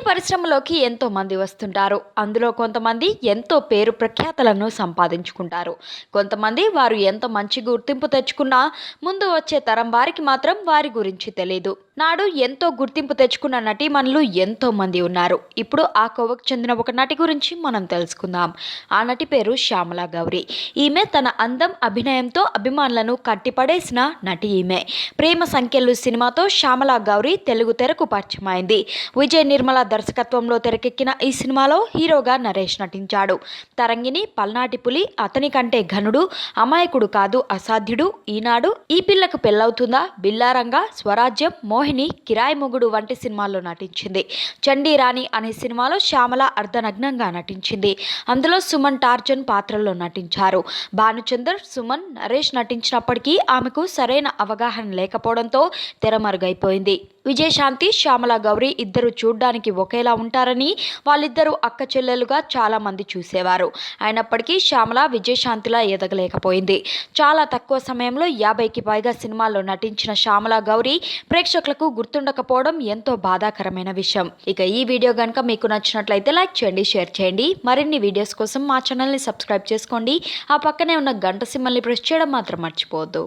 పరిశ్రమలోకి ఎంతో మంది వస్తుంటారు. అందులో కొంతమంది ఎంతో పేరు ప్రఖ్యాతలను సంపాదించుకుంటారు. కొంతమంది వారు ఎంత మంచి గుర్తింపు తెచ్చుకున్నా ముందు వచ్చే తరం వారికి మాత్రం వారి గురించి తెలియదు నాడు ఎంతో గుర్తింపు తెచ్చుకున్న నటీమణులు ఎంతో మంది ఉన్నారు. ఇప్పుడు ఆ కోవకు చెందిన ఒక నటి గురించి మనం తెలుసుకుందాం. ఆ నటి పేరు శ్యామల గౌరి. ఈమె తన అందం అభినయంతో అభిమానులను కట్టిపడేసిన నటి ఈమె. ప్రేమ సంఖ్యలు సినిమాతో శ్యామల గౌరి తెలుగు తెరకు పరిచయమైంది. విజయ్ నిర్మల దర్శకత్వంలో తెరకెక్కిన ఈ సినిమాలో హీరోగా నరేష్ నటించాడు. తరంగిణి పల్నాటి పులి అతని కంటే ఘనుడు అమాయకుడు కాదు అసాధ్యుడు. ఈనాడు ఈ పిల్లకు పెళ్ళవుతుందా? బిల్లారంగా స్వరాజ్యం మోహిని కిరాయి మొగుడు వంటి సినిమాల్లో నటించింది. చండీ రాణి అనే సినిమాలో శ్యామల అర్ధనగ్నంగా నటించింది. అందులో సుమన్ టార్జన్ పాత్రలో నటించారు. భానుచందర్ సుమన్ నరేష్ నటించినప్పటికీ ఆమెకు సరైన అవగాహన లేకపోవడంతో తెరమరుగైపోయింది. విజయశాంతి శ్యామల గౌరి ఇద్దరు చూడ్డానికి ఒకేలా ఉంటారని వాళ్ళిద్దరూ అక్క చెల్లెలుగా చాలా మంది చూసేవారు. అయినప్పటికీ శ్యామల విజయశాంతిలా ఎదగలేకపోయింది. చాలా తక్కువ సమయంలో యాభైకి పైగా సినిమాల్లో నటించిన శ్యామల గౌరి ప్రేక్షకులకు గుర్తుండకపోవడం ఎంతో బాధాకరమైన విషయం. ఇక ఈ వీడియో కనుక మీకు నచ్చినట్లయితే లైక్ చేయండి షేర్ చేయండి. మరిన్ని వీడియోస్ కోసం మా ఛానల్ని సబ్స్క్రైబ్ చేసుకోండి. ఆ పక్కనే ఉన్న గంట సిమ్మల్ని ప్రెస్ చేయడం మాత్రం మర్చిపోవద్దు.